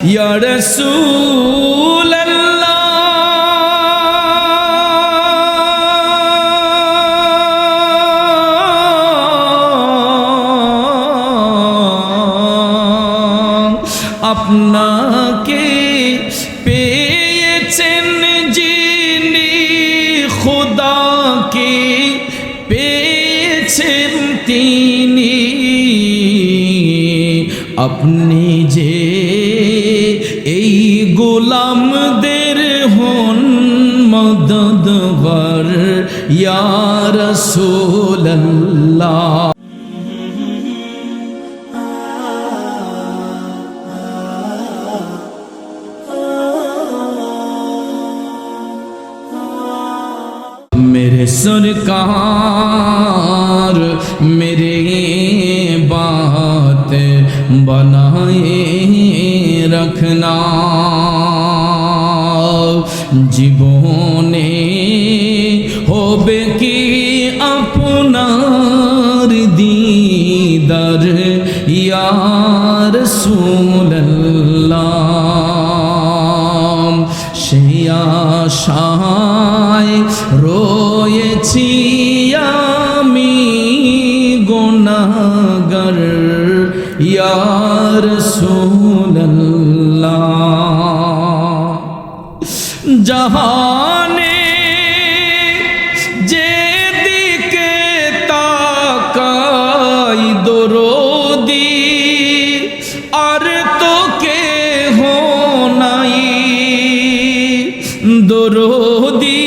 يا رسول الله আপনাকে পেয়েছেন যিনি খোদাকে পেয়েছেন তিনি আপনি যে এই গোলামদের হন মদদগর ইয়া রাসূলুল্লাহ मेरे सरकार मेरे बात बनाए জীবনে হবে কি আপনার দিদার? ইয়ার সুল্লাহ সেই আশায় রয়েছি আমি গোনাগর। ইয়ার সুল্লাহ জাহানে যেদিকে তাকাই দরদি, আর তো কে নাই। দরদি,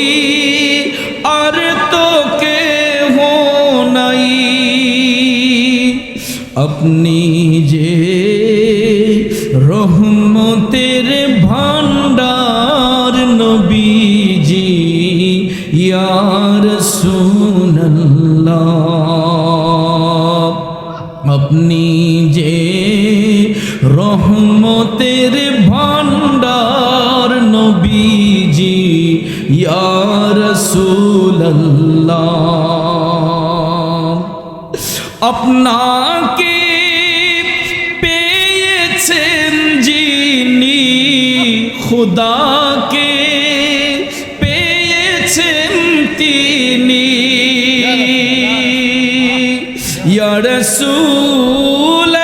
আর তো কে নাই। আপনি যে আপনি যে রহমতের ভান্ডার নবীজি ইয়ার আপনাকে পেয়েছেন যিনি খুদাকে রাসূলুল্লাহ।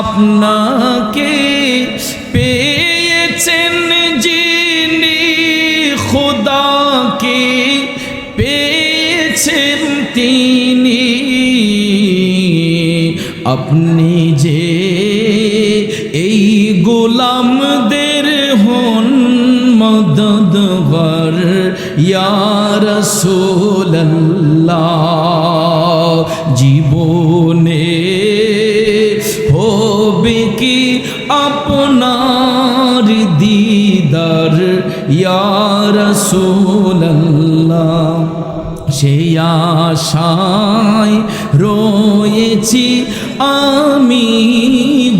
আপনাকে পেয়েছেন যিনি খোদাকে পেয়েছেন তিনি। আপনি যে গোলামদের হন মদদগর ইয়ার রাসূলুল্লাহ, জীবনে হবে কি আপনার দিদার? ইয়ার রাসূলুল্লাহ, সেই আশায় রয়েছি আমি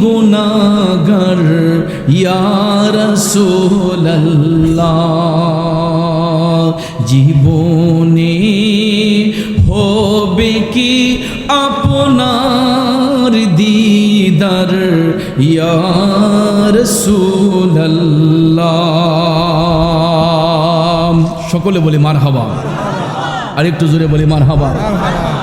গুনাগর ইয়ার রাসূলুল্লাহ, জীবনে হবে কি আপনার দিদার? ইয়ার রাসূলুল্লাহ। সকলে বলে মার হাবা আর একটু জোরে বলি মার হাবা